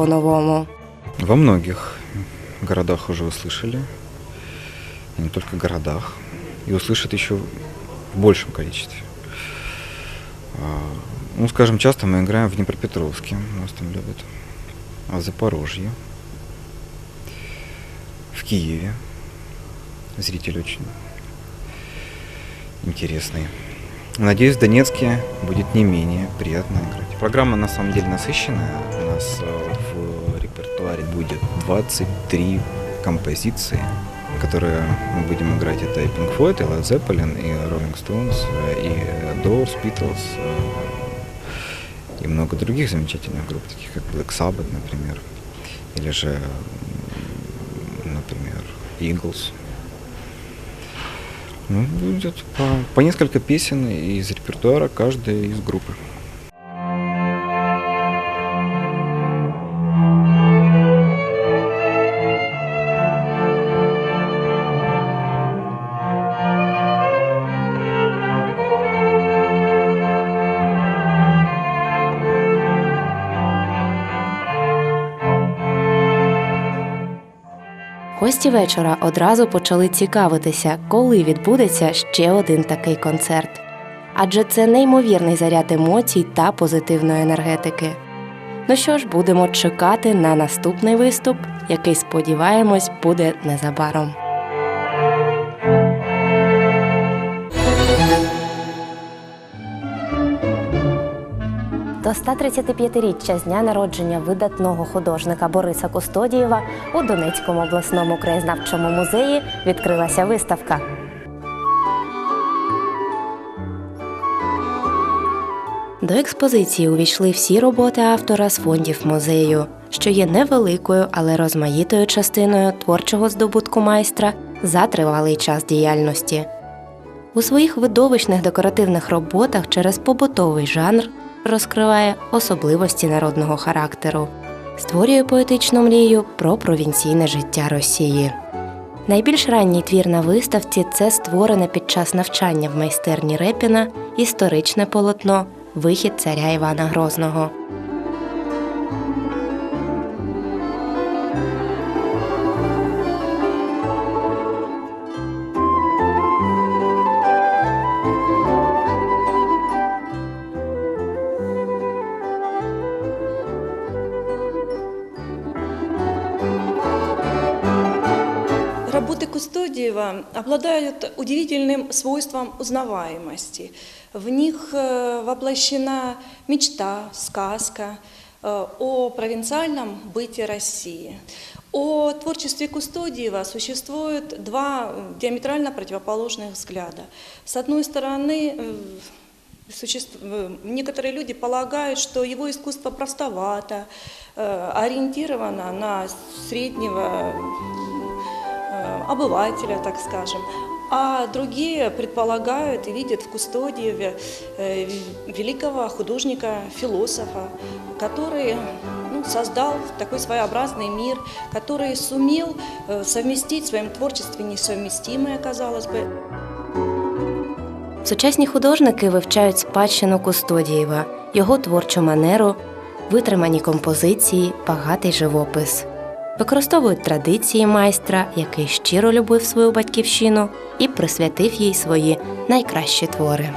по-новому. Во многих городах уже услышали, и не только городах, и услышат еще в большем количестве. А, Ну, скажем, часто мы играем в Днепропетровске, нас там любят, а в Запорожье, в Киеве. Зритель очень интересный. Надеюсь, в Донецке будет не менее приятно играть. Программа на самом деле насыщенная. У нас э, в репертуаре будет 23 композиции, которые мы будем играть. Это и Pink Floyd, и Led Zeppelin, и Rolling Stones, э, и Doors, Beatles, э, и много других замечательных групп, таких как Black Sabbath, например, или же, например, Eagles. Ну, будет по, по несколько песен из репертуара каждой из группы. Гості вечора одразу почали цікавитися, коли відбудеться ще один такий концерт. Адже це неймовірний заряд емоцій та позитивної енергетики. Ну що ж, будемо чекати на наступний виступ, який, сподіваємось, буде незабаром. До 135-річчя з дня народження видатного художника Бориса Кустодієва у Донецькому обласному краєзнавчому музеї відкрилася виставка. До експозиції увійшли всі роботи автора з фондів музею, що є невеликою, але розмаїтою частиною творчого здобутку майстра за тривалий час діяльності. У своїх видовищних декоративних роботах через побутовий жанр розкриває особливості народного характеру, створює поетичну мрію про провінційне життя Росії. Найбільш ранній твір на виставці це створене під час навчання в майстерні Репіна історичне полотно Вихід царя Івана Грозного. Кустодиева обладают удивительным свойством узнаваемости. В них э, воплощена мечта, сказка э, о провинциальном быте России. О творчестве Кустодиева существует два диаметрально противоположных взгляда. С одной стороны, э, Некоторые люди полагают, что его искусство простовато, ориентировано на среднего обывателя, так скажем. А другие предполагают и видят в Кустодиеве э, великого художника, философа, который ну, создал такой своеобразный мир, который сумел э, совместить в своем творчестве несовместимое, казалось бы, Сучасні художники вивчають спадщину Кустодієва, його творчу манеру, витримані композиції, багатий живопис. Використовують традиції майстра, який щиро любив свою батьківщину і присвятив їй свої найкращі твори.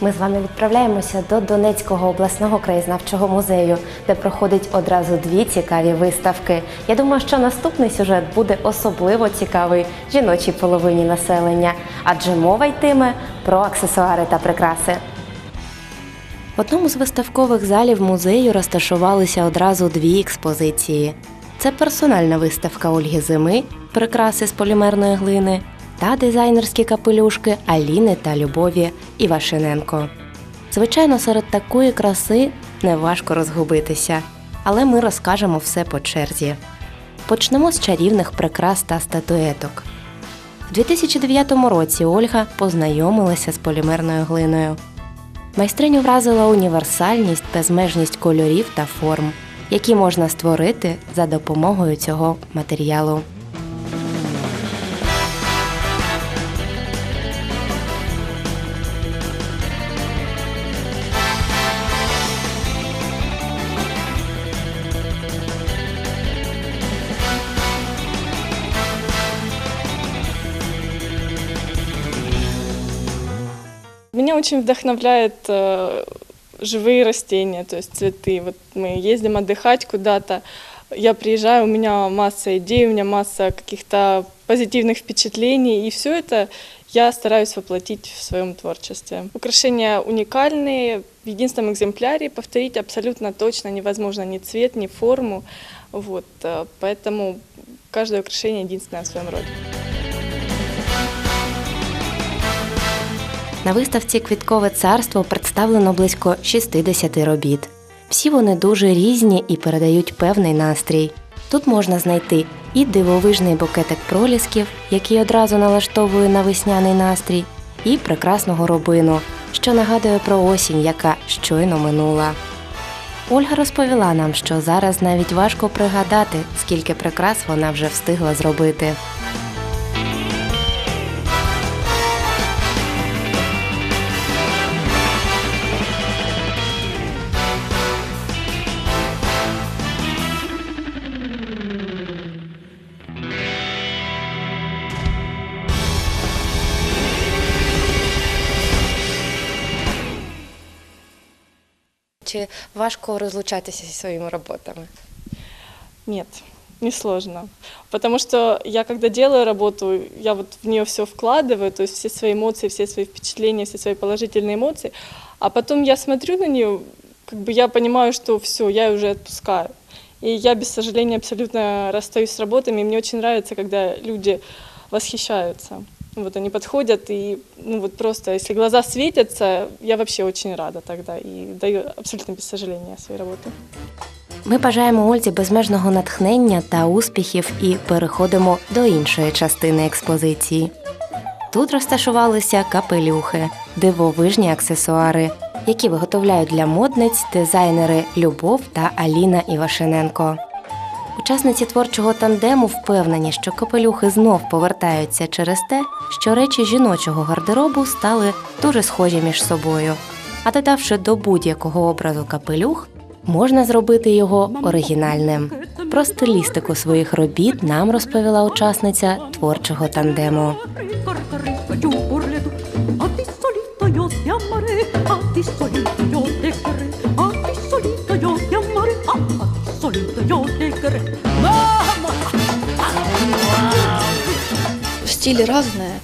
Ми з вами відправляємося до Донецького обласного краєзнавчого музею, де проходить одразу дві цікаві виставки. Я думаю, що наступний сюжет буде особливо цікавий жіночій половині населення, адже мова йтиме про аксесуари та прикраси. Одному з виставкових залів музею розташувалися одразу дві експозиції. Це персональна виставка Ольги Зими, прикраси з полімерної глини та дизайнерські капелюшки Аліни та Любові Івашиненко. Звичайно, серед такої краси неважко розгубитися, але ми розкажемо все по черзі. Почнемо з чарівних прикрас та статуеток. У 2009 році Ольга познайомилася з полімерною глиною. Майстриню вразила універсальність, безмежність кольорів та форм, які можна створити за допомогою цього матеріалу. Меня очень вдохновляет э, живые растения, то есть цветы. Вот мы ездим отдыхать куда-то, я приезжаю, у меня масса идей, у меня масса каких-то позитивных впечатлений, и все это я стараюсь воплотить в своем творчестве. Украшения уникальные, в единственном экземпляре повторить абсолютно точно невозможно ни цвет, ни форму. Вот, э, поэтому каждое украшение единственное в своем роде. На виставці Квіткове царство представлено близько 60 робіт. Всі вони дуже різні і передають певний настрій. Тут можна знайти і дивовижний букетик пролісків, який одразу налаштовує на весняний настрій, і прекрасну горобину, що нагадує про осінь, яка щойно минула. Ольга розповіла нам, що зараз навіть важко пригадати, скільки прикрас вона вже встигла зробити. Чи важко розлучатися зі своїми роботами? Нет, не сложно. Потому что я когда делаю работу, я вот в нее все вкладываю, то есть все свои эмоции, все свои впечатления, все свои положительные эмоции, а потом я смотрю на нее, как бы я понимаю, что все, я уже отпускаю. И я без сожаления абсолютно расстаюсь с работами. И мне очень нравится, когда люди восхищаются. Вот они подходят и, ну вот просто, если глаза светятся, я вообще очень рада тогда и даю абсолютно без сожаления свои работы. Ми бажаємо Ользі безмежного натхнення та успіхів і переходимо до іншої частини експозиції. Тут розташувалися капелюхи, дивовижні аксесуари, які виготовляють для модниць дизайнери Любов та Аліна Івашиненко. Учасниці творчого тандему впевнені, що капелюхи знов повертаються через те, що речі жіночого гардеробу стали дуже схожі між собою. А додавши до будь-якого образу капелюх, можна зробити його оригінальним. Про стилістику своїх робіт нам розповіла учасниця творчого тандему. Rico, rico, Стили разные.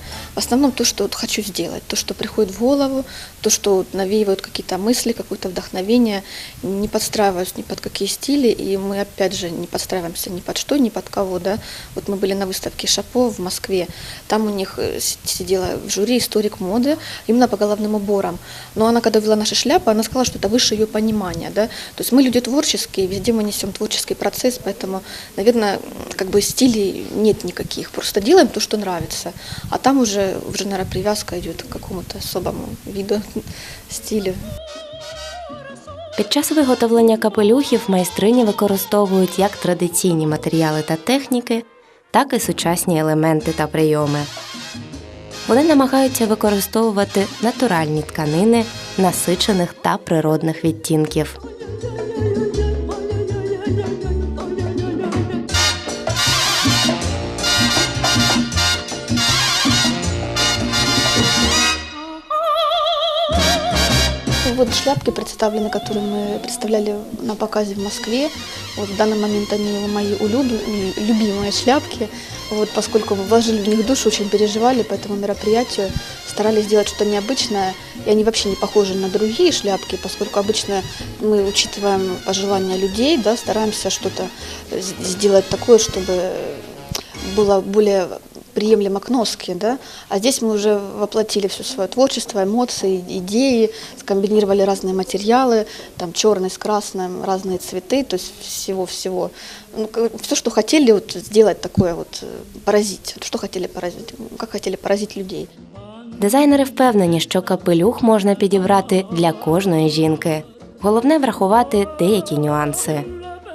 Основном то, что вот хочу сделать, то, что приходит в голову, то, что вот навеивают какие-то мысли, какое-то вдохновение. Не подстраиваюсь ни под какие стили, и мы опять же не подстраиваемся ни под что, ни под кого. Да? Вот мы были на выставке Шапо в Москве, там у них э, сидела в жюри историк моды именно по головным уборам. Но она, когда вела наши шляпы, она сказала, что это выше ее понимания. Да? То есть мы люди творческие, везде мы несем творческий процесс, поэтому, наверное, как бы стилей нет никаких. Просто делаем то, что нравится. А там уже, уже наверное, привязка идет к какому-то особому виду стилю. Під час виготовлення капелюхів майстрині використовують як традиційні матеріали та техніки, так і сучасні елементи та прийоми. Вони намагаються використовувати натуральні тканини насичених та природних відтінків. Вот шляпки представлены, которые мы представляли на показе в Москве. Вот в данный момент они мои улюб- любимые шляпки. Вот, поскольку вложили в них душу, очень переживали по этому мероприятию, старались сделать что-то необычное. И они вообще не похожи на другие шляпки, поскольку обычно мы учитываем пожелания людей, да, стараемся что-то сделать такое, чтобы было более приемлемо к носке, да, а здесь мы уже воплотили все свое творчество, эмоции, идеи, скомбинировали разные материалы, там черный с красным, разные цветы, то есть всего-всего. Ну, все, что хотели вот сделать такое вот, э, поразить, вот что хотели поразить, как хотели поразить людей. Дизайнери впевнені, що капелюх можна підібрати для кожної жінки. Головне врахувати деякі нюанси: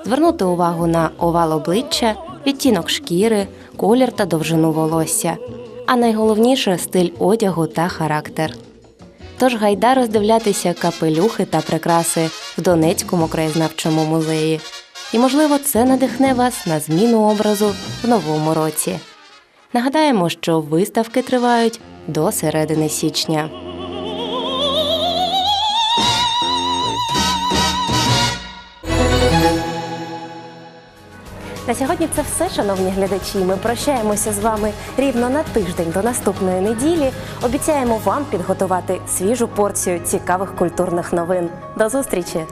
звернути увагу на овал обличчя, відтінок шкіри, колір та довжину волосся, а найголовніше стиль одягу та характер. Тож гайда роздивлятися капелюхи та прикраси в Донецькому краєзнавчому музеї. І, можливо, це надихне вас на зміну образу в новому році. Нагадаємо, що виставки тривають до середини січня. На сьогодні це все, шановні глядачі. Ми прощаємося з вами рівно на тиждень до наступної неділі. Обіцяємо вам підготувати свіжу порцію цікавих культурних новин. До зустрічі!